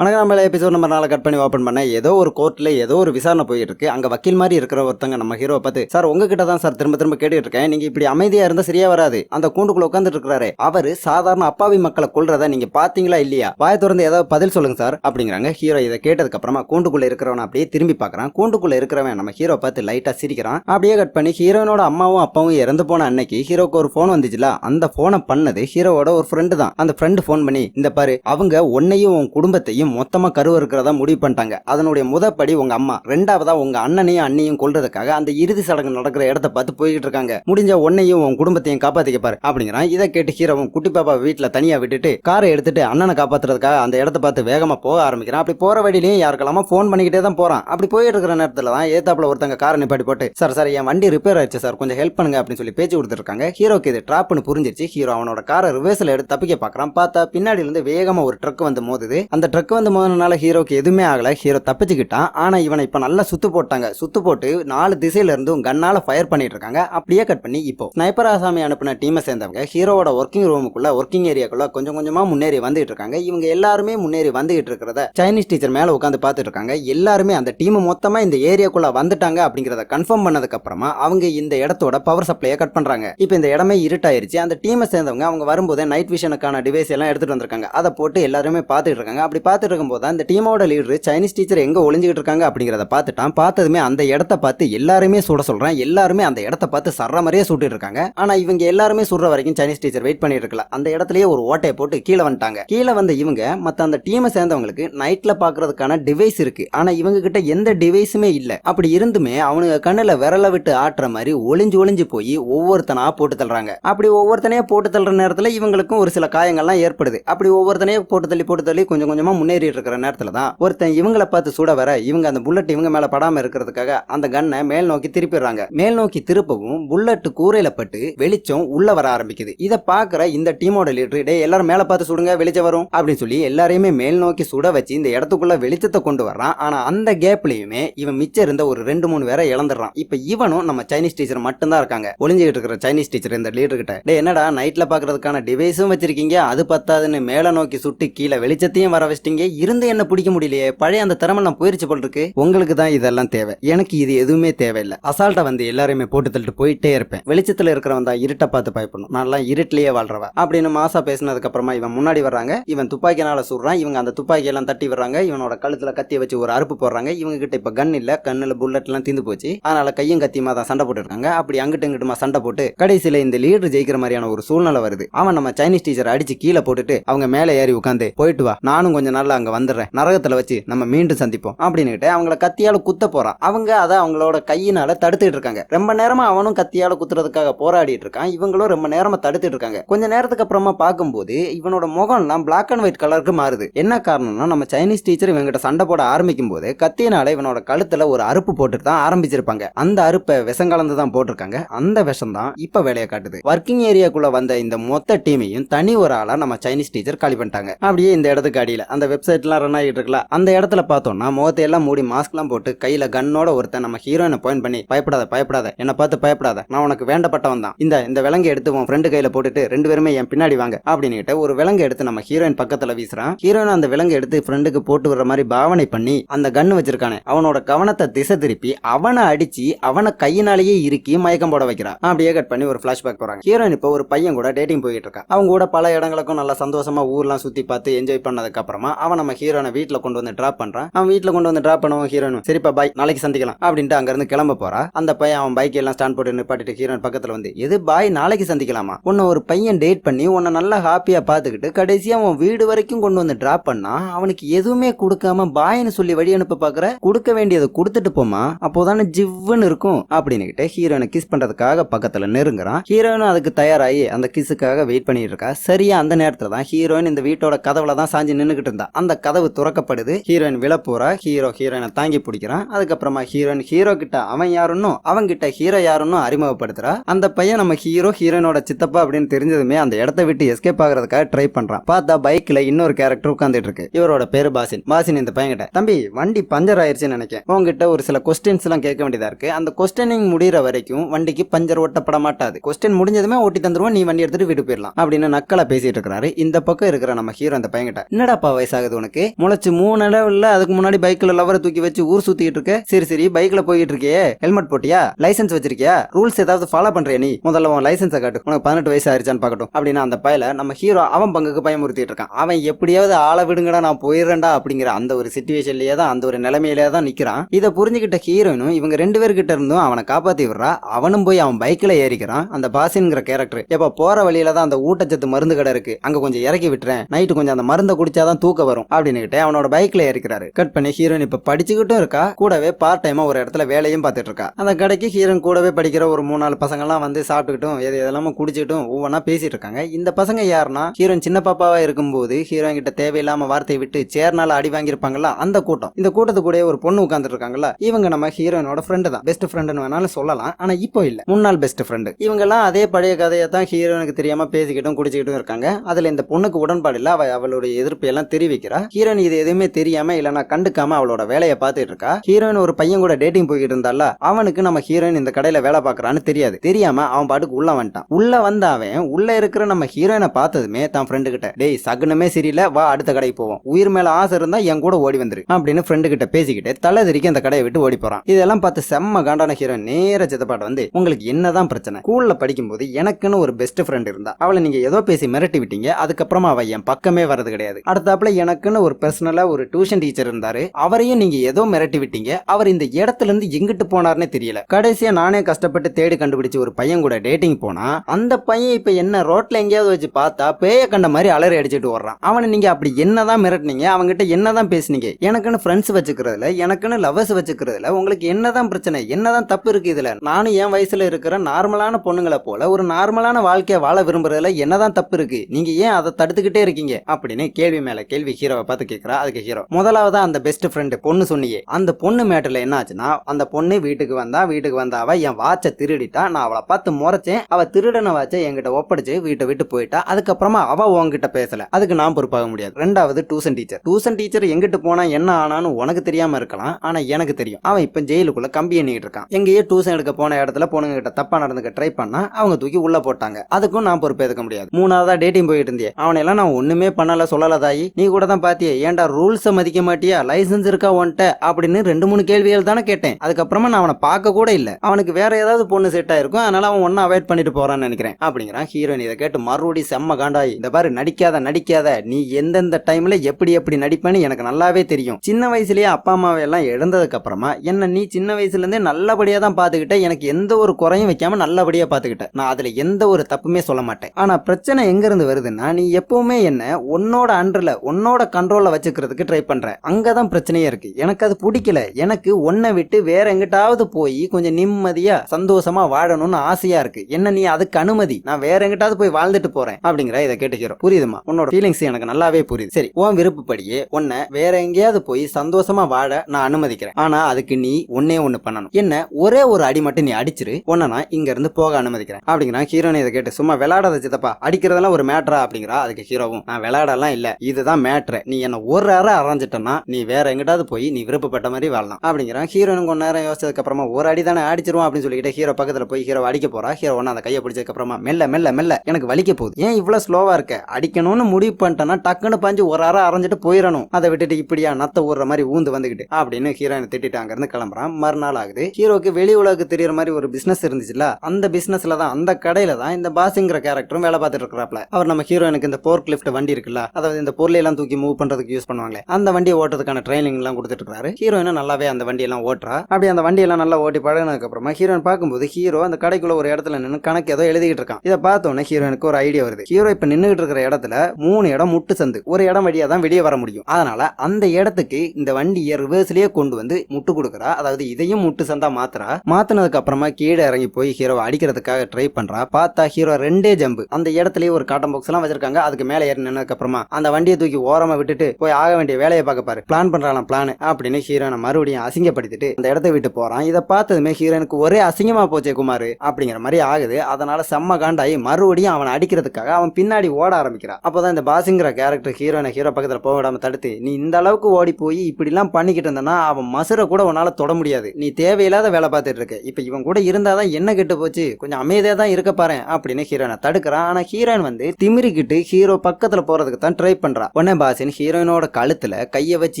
வணக்கம் நம்ம episode number நாளை கட் பண்ணி ஓப்பன் பண்ண ஏதோ ஒரு கோர்ட்ல ஏதோ ஒரு விசாரணை போயிட்டு இருக்கு அங்க வக்கீல் மாதிரி இருக்கிற ஒருத்தங்க நம்ம ஹீரோ பார்த்து சார் உங்ககிட்ட தான் சார் திரும்ப திரும்ப கேட்டுட்டு இருக்கேன் நீங்க இப்படி அமைதியா இருந்தா சரியா வராது. அந்த கூண்டுக்குள்ள உட்காந்துட்டு இருக்கிறாரு அவரு சாதாரண அப்பாவி மக்களை கொள்றத நீங்க பாத்தீங்களா இல்லையா? வாய திறந்து ஏதாவது பதில் சொல்லுங்க சார் அப்படிங்கிறாங்க. ஹீரோ இதை கேட்டதுக்கு அப்புறமா கூண்டுக்குள்ள இருக்கிறவன் அப்படியே திரும்பி பாக்குறான் கூண்டுக்குள்ள இருக்கிறவன் நம்ம ஹீரோ பார்த்து லைட்டா சிரிக்கிறான். அப்படியே கட் பண்ணி ஹீரோனோட அம்மாவும் அப்பாவும் இறந்து போன அன்னைக்கு ஹீரோக்கு ஒரு போன் வந்துச்சுல. அந்த போனை பண்ணது ஹீரோவோட ஒரு ஃப்ரெண்டு தான். அந்த ஃப்ரெண்டு ஃபோன் பண்ணி இந்த பாரு அவங்க உன்னையும் உன் குடும்பத்தையும் மொத்தமாக கருவ இருக்கிறதா முடிவு பண்ணிட்டாங்க. அதனுடைய முதப்படி உங்க அம்மா. ரெண்டாவதா உங்க அண்ணனையும் அண்ணியும் கொல்றதுக்காக அந்த இறுதி சடங்கு நடக்கிற இடத்த பார்த்து போய்கிட்டு இருக்காங்க. முடிஞ்ச உன்னையும் உன் குடும்பத்தையும் காப்பாத்திக்க பாரு அப்படிங்கிறான். இதை கேட்டு ஹீரோவும் குட்டி பாப்பா வீட்டுல தனியா விட்டுட்டு காரை எடுத்துட்டு அண்ணனை காப்பாத்துறதுக்காக அந்த இடத்த பார்த்து வேகமா போக ஆரம்பிக்கிறான். அப்படி போற வழியிலையும் யாருக்கெல்லாம ஃபோன் பண்ணிக்கிட்டே தான் போறான். அப்படி போயிட்டு இருக்கிற நேரத்துல தான் ஏத்தாப்புல ஒருத்தங்க காரை நிப்பாட்டி போட்டு சார் சார் என் வண்டி ரிப்பேர் ஆயிடுச்சு சார். கொஞ்சம் ஹெல்ப் பண்ணுங்க அப்படின்னு சொல்லி பேச்சு கொடுத்துருக்காங்க ஹீரோக்கு இது ட்ராப்னு புரிஞ்சிருச்சு. ஹீரோ அவனோட காரை ரிவர்ஸ்ல எடுத்து தப்பிக்க பாக்குறான் பார்த்தா பின்னாடி இருந்து வேகமா ஒரு ட்ரக் வந்து மோதுது. அந்த ட்ரக் வந்து மோதினால ஹீரோக்கு எதுவுமே ஆகலை. ஹீரோ தப்பிச்சுக்கிட்டான். ஆனால் இவனை இப்போ நல்லா சுத்து போட்டாங்க. சுத்து போட்டு நாலு திசையில கண்ணால் ஃபயர் பண்ணிட்டு இருக்காங்க அப்படியே கட் பண்ணி இப்போ. ஸ்னைப்பர் ஆசாமி அனுப்பின டீமை சேர்ந்தவங்க ஹீரோவோட ஒர்க்கிங் ரூமுக்குள்ள ஒர்க்கிங் ஏரியாக்குள்ள கொஞ்சம் கொஞ்சமாக முன்னேறி வந்துட்டு இருக்காங்க. இவங்க எல்லாருமே முன்னேறி வந்துகிட்டு இருக்கிறத சைனீஸ் டீச்சர் மேலே உட்காந்து பார்த்துட்டு இருக்காங்க. எல்லாருமே அந்த டீம் மொத்தமாக இந்த ஏரியாக்குள்ள வந்துட்டாங்க அப்படிங்கிறத கன்ஃபார்ம் பண்ணதுக்கு அப்புறமா அவங்க இந்த இடத்தோட பவர் சப்ளையை கட் பண்ணுறாங்க இப்போ இந்த இடமே இருட்டாயிருச்சு. அந்த டீமை சேர்ந்தவங்க அவங்க வரும்போதே நைட் விஷனுக்கான டிவைஸ் எல்லாம் எடுத்துட்டு வந்திருக்காங்க. அதை போட்டு எல்லாருமே பார்த்துட்டு இருக்காங்க. அப்படி பார்த்துட்டு இருக்கும்போது அந்த டீமோட லீடர் சைனீஸ் டீச்சர் எங்க ஒளிஞ்சிக்கிட்டு இருக்காங்க அப்படிங்கிறத பார்த்துட்டான். பார்த்ததுமே அந்த இடத்த பார்த்து எல்லாருமே சுட சொல்கிறேன் எல்லாருமே அந்த இடத்த பார்த்து சர்ற மாதிரியே சுட்டு இருக்காங்க ஆனா இவங்க எல்லாருமே சுடுற வரைக்கும் சைனீஸ் டீச்சர் வெயிட் பண்ணிட்டு இருக்கல அந்த இடத்துலயே ஒரு ஓட்டையை போட்டு கீழே வந்துட்டாங்க. கீழே வந்த இவங்க மற்ற அந்த டீமை சேர்ந்தவங்களுக்கு நைட்டில் பாக்குறதுக்கான டிவைஸ் இருக்கு. ஆனால் இவங்க கிட்ட எந்த டிவைஸுமே இல்லை. அப்படி இருந்துமே அவனுங்க கண்ணில் விரலை விட்டு ஆட்டுற மாதிரி ஒளிஞ்சு ஒளிஞ்சு போய் ஒவ்வொருத்தனா போட்டு தள்ளுறாங்க. அப்படி ஒவ்வொருத்தனையே போட்டு தள்ளுற நேரத்தில் இவங்களுக்கும் ஒரு சில காயங்கள்லாம் ஏற்படுது. அப்படி ஒவ்வொருத்தனையே போட்டு தள்ளி போட்டு தள்ளி கொஞ்சம் கொஞ்சமாக முன்னேறி இருக்கிற நேரத்தில் தான் ஒருத்தன் இவங்களை பார்த்து சுட வர இவங்க அந்த புல்லட் இவங்க மேல படாம இருக்கிறதுக்காக அந்த கன்னை மேல் நோக்கி திருப்பிடுறாங்க. மேல் நோக்கி திருப்பவும் புல்லட் கூரையில பட்டு வெளிச்சம் உள்ள வர ஆரம்பிக்குது. இதை பாக்குற இந்த டீமோட லீடர் டே எல்லாரும் மேல பார்த்து சுடுங்க வெளிச்சம் வரும் அப்படின்னு சொல்லி எல்லாரையுமே மேல் நோக்கி சுட வச்சு இந்த இடத்துக்குள்ள வெளிச்சத்தை கொண்டு வர்றான். ஆனா அந்த கேப்லயுமே இவன் மிச்சம் இருந்த ஒரு ரெண்டு மூணு பேரை இழந்துடுறான். இப்ப இவனும் நம்ம சைனீஸ் டீச்சர் மட்டும்தான் இருக்காங்க. ஒளிஞ்சுக்கிட்டு இருக்கிற சைனீஸ் டீச்சர் இந்த லீடர் கிட்ட டே என்னடா நைட்ல பாக்குறதுக்கான டிவைஸும் வச்சிருக்கீங்க அது பத்தாதுன்னு மேல நோக்கி சுட்டு கீழே வெளிச்சத்தையும் வர வச்சிட்டீங்க. இருந்து என்ன பிடிக்க முடியலையே பழைய அந்த திறமை நான் போயிருச்சு போல் இருக்கு. உங்களுக்கு தான் இதெல்லாம் தேவை. எனக்கு இது எதுவுமே தேவையில்லை. அசால்ட்டா வந்து எல்லாரையுமே போட்டு தள்ளிட்டு போயிட்டே இருப்பேன். வெளிச்சத்துல இருக்கிறவன் தான் இருட்டை பார்த்து பயப்படணும். நான்லாம் இருட்டிலேயே வாழ்றவ? அப்படின்னு மாசா பேசினதுக்கு அப்புறமா இவன் முன்னாடி வர்றாங்க. இவன் துப்பாக்கினால சுடுறான். இவங்க அந்த துப்பாக்கி எல்லாம் தட்டி வர்றாங்க. இவனோட கழுத்துல கத்திய வச்சு ஒரு அறுப்பு போடுறாங்க. இவங்க கிட்ட இப்ப கன் இல்ல. கண்ணுல புல்லட் எல்லாம் தீந்து போச்சு. அதனால கையும் கத்தியமா தான் சண்டை போட்டுருக்காங்க. அப்படி அங்கிட்டு இங்கிட்டுமா சண்டை போட்டு கடைசியில இந்த லீடர் ஜெயிக்கிற மாதிரியான ஒரு சூழ்நிலை வருது. அவன் நம்ம சைனீஸ் டீச்சர் அடிச்சு கீழே போட்டுட்டு அவங்க மேலே ஏறி உட்காந்து போயிட்டு வா. நானும் கொஞ்ச நாள்ல அங்க வந்துடுறேன். நரகத்துல வச்சு நம்ம மீண்டும் சந்திப்போம். அப்படின்னுட்டு அவங்கள கத்தியால குத்த போறான். அவங்க அதை அவங்களோட கையினால தடுத்துட்டு இருக்காங்க. ரொம்ப நேரமா அவனும் கத்தியால குத்துறதுக்காக போராடிட்டு இருக்கான். இவங்களும் ரொம்ப நேரமா தடுத்துட்டு இருக்காங்க. கொஞ்ச நேரத்துக்கு அப்புறமா பார்க்கும்போது இவனோட முகம்லாம் பிளாக் அண்ட் ஒயிட் கலருக்கு மாறுது. என்ன காரணம்னா நம்ம சைனீஸ் டீச்சர் இவங்கிட்ட சண்டை போட ஆரம்பிக்கும் போது கத்தியினால இவனோட கழுத்துல ஒரு அறுப்பு போட்டுட்டு தான் ஆரம்பிச்சிருப்பாங்க. அந்த அறுப்பை விஷம் கலந்து தான் போட்டிருக்காங்க. அந்த விஷம் தான் இப்ப வேலையை காட்டுது. ஒர்க்கிங் ஏரியாக்குள்ள வந்த இந்த மொத்த டீமையும் தனி ஒரு ஆளா நம்ம சைனீஸ் டீச்சர் காலி பண்ணிட்டாங்க. அப்படியே இந்த இடத்துக்கு அடியில அந்த வெப்சைட்லாம் ரன் ஆகிட்டு இருக்கலாம் அந்த இடத்துல பார்த்தோம்னா முகத்தை எல்லாம் மூடி மாஸ்க்லாம் போட்டு கையில கன்னோட ஒருத்தன் நம்ம ஹீரோயினை பாயிண்ட் பண்ணி பயப்படாத பயப்படாத என்னை பார்த்து பயப்படாத நான் உனக்கு வேண்டப்பட்டவன் தான். இந்த இந்த விலங்கு எடுத்து உன் ஃப்ரெண்டு கையில போட்டுட்டு ரெண்டு பேருமே என் பின்னாடி வாங்க அப்படின்னுட்டு ஒரு விலங்கு எடுத்து நம்ம ஹீரோயின் பக்கத்துல வீசுறான். ஹீரோயின் அந்த விலங்கு எடுத்து ஃப்ரெண்டுக்கு போட்டு வர மாதிரி பாவனை பண்ணி அந்த கன்னு வச்சிருக்கானே அவனோட கவனத்தை திசை திருப்பி அவனை அடிச்சு அவனை கையினாலேயே இறுக்கி மயக்கம் போட வைக்கிறான். அப்படியே கட் பண்ணி ஒரு பிளாஷ்பேக் போறாங்க. ஹீரோயின் இப்போ ஒரு பையன் கூட டேட்டிங் போயிட்டு இருக்கான். அவங்க கூட பல இடங்களுக்கும் நல்லா சந்தோஷமா ஊர்லாம் சுத்தி பார்த்து என்ஜாய் பண்ணதுக்கு அப்புறமா அவன் நம்ம ஹீரோனை வீட்டில் கொண்டு வந்து ட்ராப் பண்ணுறான் அவன் வீட்டில் கொண்டு வந்து ட்ராப் பண்ணுவான் ஹீரோயின் சரிப்பா பாய் நாளைக்கு சந்திக்கலாம். அப்படின்ட்டு அங்கேருந்து கிளம்ப போறா. அந்த பையன் அவன் பைக் எல்லாம் ஸ்டாண்ட் போட்டு நிப்பாட்டிட்டு ஹீரோயின் பக்கத்தில் வந்து எது பாய் நாளைக்கு சந்திக்கலாமா? உன்னை ஒரு பையன் டேட் பண்ணி உன்னை நல்லா ஹாப்பியாக பார்த்துக்கிட்டு கடைசியாக அவன் வீடு வரைக்கும் கொண்டு வந்து ட்ராப் பண்ணா அவனுக்கு எதுவுமே கொடுக்காம பாய்னு சொல்லி வழி அனுப்ப பார்க்குற கொடுக்க வேண்டியதை கொடுத்துட்டு போமா அப்போதானே ஜிவ்வுன்னு இருக்கும் அப்படின்னுக்கிட்டு ஹீரோனை கிஸ் பண்ணுறதுக்காக பக்கத்தில் நெருங்குறான். ஹீரோயினும் அதுக்கு தயாராகி அந்த கிஸுக்காக வெயிட் பண்ணிட்டு இருக்கா. சரியா அந்த நேரத்தில் தான் ஹீரோயின் இந்த வீட்டோட கதவுல தான் சாஞ்சு நின்றுக்கிட்டு இருந்தா. அந்த கதவு துறக்கப்படுது. ஹீரோயின் விழ போறா ஹீரோ ஹீரோயினை தாங்கி பிடிக்கிறான். அதுக்கப்புறமா ஹீரோயின் ஹீரோ கிட்ட அவன் யாருன்னு அவன் கிட்ட ஹீரோ யாருன்னு அறிமுகப்படுத்துறா. அந்த பையன் நம்ம ஹீரோ ஹீரோயினோட சித்தப்பா அப்படின்னு தெரிஞ்சதுமே அந்த இடத்த விட்டு எஸ்கேப் ஆகுறதுக்காக ட்ரை பண்றான். பார்த்தா பைக்ல இன்னொரு கேரக்டர் உட்காந்துட்டு இருக்கு. இவரோட பேரு பாசின். பாசின் இந்த பையன் கிட்ட தம்பி வண்டி பஞ்சர் ஆயிருச்சுன்னு நினைக்கிறேன். உங்ககிட்ட ஒரு சில கொஸ்டின்ஸ் எல்லாம் கேட்க வேண்டியதா இருக்கு. அந்த கொஸ்டினிங் முடிகிற வரைக்கும் வண்டிக்கு பஞ்சர் ஓட்டப்பட மாட்டாது. கொஸ்டின் முடிஞ்சதுமே ஓட்டி தந்துருவோம். நீ வண்டி எடுத்துட்டு வீட்டு போயிடலாம். அப்படின்னு நக்கலா பேசிட்டு இருக்காரு இந்த பக்கம் இருக்கிற நம்ம ஹீரோ அந்த பையன் கிட்ட என்னடாப்பா வயசாகுது? ஆகுது உனக்கு. முளைச்சு மூணு லெவல்ல அதுக்கு முன்னாடி பைக்ல லவரை தூக்கி வச்சு ஊர் சுத்திட்டு இருக்க. சரி சரி பைக்ல போயிட்டு இருக்கியே. ஹெல்மெட் போட்டியா? லைசன்ஸ் வச்சிருக்கியா? ரூல்ஸ் ஏதாவது ஃபாலோ பண்றியா நீ? முதல்ல உன் லைசன்ஸ் காட்டு. உனக்கு பதினெட்டு வயசு ஆயிருச்சான்னு பார்க்கட்டும். அப்படின்னா அந்த பயல நம்ம ஹீரோ அவன் பங்குக்கு பயமுறுத்திட்டு இருக்கான். அவன் எப்படியாவது ஆளை விடுங்கடா நான் போயிடுறேன்டா அப்படிங்கிற அந்த ஒரு சுச்சுவேஷன்லயே தான் அந்த ஒரு நிலைமையிலே தான் நிக்கிறான். இதை புரிஞ்சுக்கிட்ட ஹீரோயினும் இவங்க ரெண்டு பேர்கிட்ட இருந்தும் அவனை காப்பாத்தி விடுறா. அவனும் போய் அவன் பைக்ல ஏறிக்கிறான். அந்த பாசின்ங்கிற கேரக்டர் எப்ப போற வழியில தான் அந்த ஊட்டச்சத்து மருந்து கடை இருக்கு. அங்க கொஞ்சம் இறக்கி விட்டுறேன். நைட்டு கொஞ்சம் அந்த மருந்தை குடிச்சாதான் தூக்கம் வரும். அப்படின்னுகிட்டு அவனோட பைக்ல ஏறிக்கிறாரு. கட் பண்ணி ஹீரோயின் இப்ப படிச்சுக்கிட்டும் இருக்கா? கூடவே பார்ட் டைமா ஒரு இடத்துல வேலையும் பார்த்துட்டு இருக்கா. அந்த கடைக்கு ஹீரோயின் கூடவே படிக்கிற ஒரு மூணு நாலு பசங்க எல்லாம் வந்து சாப்பிட்டுக்கிட்டும் எது எதெல்லாம குடிச்சிட்டும் ஒவ்வொன்றா பேசிட்டு இருக்காங்க. இந்த பசங்க யாருன்னா ஹீரோயின் சின்ன பாப்பாவா இருக்கும்போது ஹீரோயின் கிட்ட தேவையில்லாம வார்த்தையை விட்டு சேர்னால அடி வாங்கியிருப்பாங்கல்ல அந்த கூட்டம். இந்த கூட்டத்து கூட ஒரு பொண்ணு உட்காந்துட்டு இருக்காங்கல்ல இவங்க நம்ம ஹீரோயினோட ஃப்ரெண்டு தான். பெஸ்ட் ஃப்ரெண்டுன்னு வேணாலும் சொல்லலாம் ஆனா இப்போ இல்ல. முன்னாள் பெஸ்ட் ஃப்ரெண்டு இவங்க எல்லாம் அதே பழைய கதையை தான் ஹீரோயினுக்கு தெரியாம பேசிக்கிட்டும் குடிச்சிக்கிட்டும் இருக்காங்க. அதுல இந்த பொண்ணுக்கு உடன்பாடு இல்ல அவ அவளுடைய எதிர்ப்பு எல்லாம் தெரிவிக்கிறா ஹீரோயின் இது எதுவுமே தெரியாம இல்லைன்னா கண்டுக்காம அவளோட வேலையை பார்த்துட்டு இருக்கா ஹீரோயின் ஒரு பையன் கூட டேட்டிங் போய்கிட்டு இருந்தால அவனுக்கு நம்ம ஹீரோயின் இந்த கடையில வேலை பாக்குறான்னு தெரியாது. தெரியாம அவன் பாட்டுக்கு உள்ள வந்துட்டான். உள்ள வந்த அவன் உள்ள இருக்கிற நம்ம ஹீரோயினை பார்த்ததுமே தான் ஃப்ரெண்டு கிட்ட டேய் சகுனமே சரியில்லை வா அடுத்த கடைக்கு போவோம். உயிர் மேல ஆசை இருந்தா என் கூட ஓடி வந்துரு அப்படின்னு ஃப்ரெண்டு கிட்ட பேசிக்கிட்டு தலை திரிக்க அந்த கடையை விட்டு ஓடி போறான். இதெல்லாம் பார்த்து செம்ம காண்டான ஹீரோயின் நேர சித்தப்பாட்ட வந்து உங்களுக்கு என்னதான் பிரச்சனை? ஸ்கூல்ல படிக்கும்போது எனக்குன்னு ஒரு பெஸ்ட் ஃப்ரெண்ட் இருந்தா அவளை நீங்க ஏதோ பேசி மிரட்டி விட்டீங்க அதுக்கப்புறமா அவ என் பக்கமே வரது கிடையாது. அடுத்தாப்புல எனக்குன்னு ஒரு பர்சனலா ஒரு டியூஷன் டீச்சர் இருந்தாரு. அவரையும் நீங்க ஏதோ மிரட்டி விட்டீங்க. அவர் இந்த இடத்துல இருந்து எங்கிட்டு போனார்னே தெரியல. கடைசியா நானே கஷ்டப்பட்டு தேடி கண்டுபிடிச்சு ஒரு பையன் கூட டேட்டிங் போனா அந்த பையன் இப்ப என்ன ரோட்ல எங்கேயாவது வச்சு பார்த்தா பேய கண்ட மாதிரி அலறி அடிச்சிட்டு வர்றான் அவனை நீங்க அப்படி என்னதான் மிரட்டினீங்க? அவங்ககிட்ட என்னதான் பேசுனீங்க? எனக்குன்னு ஃப்ரெண்ட்ஸ் வச்சுக்கிறதுல எனக்குன்னு லவர்ஸ் வச்சுக்கிறதுல உங்களுக்கு என்னதான் பிரச்சனை என்னதான் தப்பு இருக்கு இதுல? நானும் என் வயசுல இருக்கிற நார்மலான பொண்ணுங்களை போல ஒரு நார்மலான வாழ்க்கையை வாழ விரும்புறதுல என்னதான் தப்பு இருக்கு? நீங்க ஏன் அதை தடுத்துக்கிட்டே இருக்கீங்க? அப்படின்னு கேள்வி மேல கேள்வி ஹீரோவை பார்த்து கேட்குறா அதுக்கு ஹீரோ முதலாவது அந்த பெஸ்ட் ஃப்ரெண்டு பொண்ணு சொன்னியே. அந்த பொண்ணு மேட்டர்ல என்ன ஆச்சுன்னா அந்த பொண்ணு வீட்டுக்கு வந்தா வீட்டுக்கு வந்த அவ என் வாட்சை திருடிட்டா நான் அவளை பார்த்து முறைச்சேன். அவ திருடன வாட்சை என்கிட்ட ஒப்படைச்சு வீட்டை விட்டு போயிட்டா. அதுக்கப்புறமா அவ உங்ககிட்ட பேசல. அதுக்கு நான் பொறுப்பாக முடியாது. ரெண்டாவது டியூஷன் டீச்சர் டியூஷன் டீச்சர் எங்கிட்டு போனா என்ன ஆனான்னு உனக்கு தெரியாம இருக்கலாம். ஆனா எனக்கு தெரியும். அவன் இப்ப ஜெயிலுக்குள்ள கம்பி எண்ணிட்டு இருக்கான். எங்கேயே டியூஷன் எடுக்க போன இடத்துல பொண்ணுங்க கிட்ட தப்பா நடந்துக்க ட்ரை பண்ணா அவங்க தூக்கி உள்ள போட்டாங்க. அதுக்கும் நான் பொறுப்பு எடுக்க முடியாது. மூணாவதா டேட்டிங் போயிட்டு இருந்தே அவனை எல்லாம் நான் ஒண்ணுமே பண்ணல சொல்லல தாயி. நீ கூட தான் பாத்தியே ஏன்டா ரூல்ஸை மதிக்க மாட்டியா? லைசென்ஸ் இருக்கா உன்ட்ட அப்படின்னு ரெண்டு மூணு கேள்விகள் தானே கேட்டேன். அதுக்கப்புறமா நான் அவனை பார்க்க கூட இல்ல. அவனுக்கு வேற ஏதாவது பொண்ணு செட் ஆயிருக்கும். அதனால அவன் ஒன்னும் அவாய்ட் பண்ணிட்டு போறான்னு நினைக்கிறேன். அப்படிங்கிறான் ஹீரோயின் இதை கேட்டு மறுபடி செம்ம காண்டாயி இந்த பாரு நடிக்காத நடிக்காத. நீ எந்தெந்த டைம்ல எப்படி எப்படி நடிப்பேன்னு எனக்கு நல்லாவே தெரியும். சின்ன வயசுலயே அப்பா அம்மாவை எல்லாம் இழந்ததுக்கு அப்புறமா என்ன நீ சின்ன வயசுல இருந்தே நல்லபடியா தான் பாத்துக்கிட்ட. எனக்கு எந்த ஒரு குறையும் வைக்காம நல்லபடியா பாத்துக்கிட்ட. நான் அதுல எந்த ஒரு தப்புமே சொல்ல மாட்டேன். ஆனா பிரச்சனை எங்க இருந்து வருதுன்னா நீ எப்பவுமே என்ன உன்னோட அண்டர்ல உன்னோட கண்ட்ரோல்ல வச்சுக்கிறதுக்கு ட்ரை பண்ற அங்கதான் பிரச்சனையே இருக்கு. எனக்கு அது பிடிக்கல. எனக்கு உன்னை விட்டு வேற எங்கிட்டாவது போய் கொஞ்சம் நிம்மதியா சந்தோஷமா வாழணும்னு ஆசையா இருக்கு. என்ன நீ அதுக்கு அனுமதி? நான் வேற எங்கிட்டாவது போய் வாழ்ந்துட்டு போறேன் அப்படிங்கிற இதை கேட்டு ஹீரோ புரியுதுமா? உன்னோட ஃபீலிங்ஸ் எனக்கு நல்லாவே புரியுது. சரி உன் விருப்பப்படியே உன்னை வேற எங்கேயாவது போய் சந்தோஷமா வாழ நான் அனுமதிக்கிறேன். ஆனா அதுக்கு நீ ஒன்னே ஒண்ணு பண்ணணும். என்ன? ஒரே ஒரு அடி மட்டும் நீ அடிச்சிரு. உன்னை நான் இங்க இருந்து போக அனுமதிக்கிறேன். அப்படிங்கிறான் ஹீரோனை இதை கேட்டு சும்மா விளையாடாத சித்தப்பா. அடிக்கிறதெல்லாம் ஒரு மேட்ரா அப்படிங்கிறா. அதுக்கு ஹீரோவும் நான் விளையாடலாம் இல்ல. இதுதான் மேட்ரு நீ என்ன ஒரு அரை அரைஞ்சிட்டனா நீ வேற எங்கிட்டாவது போய் நீ விருப்பப்பட்ட மாதிரி வாழலாம். அப்படிங்கிறான். ஹீரோனும் கொஞ்ச நேரம் யோசிச்சதுக்கு அப்புறமா ஒரு அடி தானே அடிச்சிருவோம் அப்படின்னு சொல்லிட்டு ஹீரோ பக்கத்துல போய் ஹீரோ அடிக்க போறா. ஹீரோ ஒன்னு அந்த கையை பிடிச்சதுக்கு அப்புறமா மெல்ல மெல்ல மெல்ல எனக்கு வலிக்க போகுது. ஏன் இவ்வளவு ஸ்லோவா இருக்க? அடிக்கணும்னு முடிவு பண்ணிட்டேன்னா டக்குன்னு பாஞ்சு ஒரு அரை அரைஞ்சிட்டு போயிடணும். அதை விட்டுட்டு இப்படியா நத்த ஊடுற மாதிரி ஊந்து வந்துகிட்டு அப்படின்னு ஹீரோயின் திட்டிட்டு அங்க இருந்து கிளம்புறான். மறுநாள் ஆகுது. ஹீரோக்கு வெளி உலகு தெரியற மாதிரி ஒரு பிசினஸ் இருந்துச்சுல அந்த பிசினஸ்ல தான் அந்த கடையில தான் இந்த பாசிங்கிற கேரக்டரும் வேலை பார்த்துட்டு இருக்கிறாப்ல அவர் நம்ம ஹீரோயினுக்கு இந்த போர்க் லிஃப்ட் வண்டி இருக்குல்ல? அதாவது இந்த பொருளை எல்லாம் தூக்கி மூவ் பண்றதுக்கு யூஸ் பண்ணுவாங்களே அந்த வண்டியை ஓட்டுறதுக்கான ட்ரைனிங் எல்லாம் கொடுத்துட்டு இருக்காரு ஹீரோயினும் நல்லாவே அந்த வண்டி எல்லாம் ஓட்டுறா. அப்படி அந்த வண்டி எல்லாம் நல்லா ஓட்டி பழகினதுக்கு அப்புறமா ஹீரோயின் பார்க்கும்போது ஹீரோ அந்த கடைக்குள்ள ஒரு இடத்துல நின்று கணக்கு ஏதோ எழுதிட்டு இருக்கான். இதை பார்த்தோன்னே ஹீரோயினுக்கு ஒரு ஐடியா வருது. ஹீரோ இப்ப நின்றுட்டு இருக்கிற இடத்துல மூணு இடம் முட்டு சந்து. ஒரு இடம் வழியா தான் வெளியே வர முடியும். அதனால அந்த இடத்துக்கு இந்த வண்டியை ரிவர்ஸ்லயே கொண்டு வந்து முட்டு கொடுக்குறா. அதாவது இதையும் முட்டு சந்தா மாத்துறா. மாத்தினதுக்கு அப்புறமா கீழே இறங்கி போய் ஹீரோவை அடிக்கிறதுக்காக ட்ரை பண்றா. பார்த்தா ஹீரோ ரெண்டே ஜம்பு அந்த இடத்துலயே ஒரு காட்டன் பாக்ஸ் எல்லாம் வச்சிருக்காங்க. அதுக்கு மேல ஏறி நின்னதுக்கு அப்புறமா அந்த வண்டியை தூக்கி ஓரமா விட்டுட்டு போய் ஆக வேண்டிய வேலையை பார்க்க பாரு. பிளான் பண்றான் பிளான் அப்படின்னு ஹீரோனை மறுபடியும் அசிங்கப்படுத்திட்டு அந்த இடத்த விட்டு போறான். இதை பார்த்ததுமே ஹீரோனுக்கு ஒரே அசிங்கமா போச்சே குமார் அப்படிங்கிற மாதிரி ஆகுது. அதனால செம்ம காண்டாயி மறுபடியும் அவனை அடிக்கிறதுக்காக அவன் பின்னாடி ஓட ஆரம்பிக்கிறான் அப்போதான் இந்த பாசிங்கிற கேரக்டர் ஹீரோனை ஹீரோ பக்கத்துல போக விடாம தடுத்து நீ இந்த அளவுக்கு ஓடி போய் இப்படிலாம் பண்ணிக்கிட்டு இருந்தனா அவன் மசுரை கூட உன்னால தொட முடியாது. நீ தேவையில்லாத வேலை பார்த்துட்டு இருக்க. இப்ப இவன் கூட இருந்தாதான் என்ன கெட்டு போச்சு? கொஞ்சம் அமைதியா தான் இருக்க பாரு அப்படின்னு ஹீரோனை தடுக்கிறான். ஆனா ஹீரோயின் வந்து திமிரிக்கிட்டு ஹீரோ பக்கத்துல போறதுக்கு தான் ட்ரை பண்றான் உடனே பாஸ் பாசின் ஹீரோயினோட கழுத்துல கைய வச்சு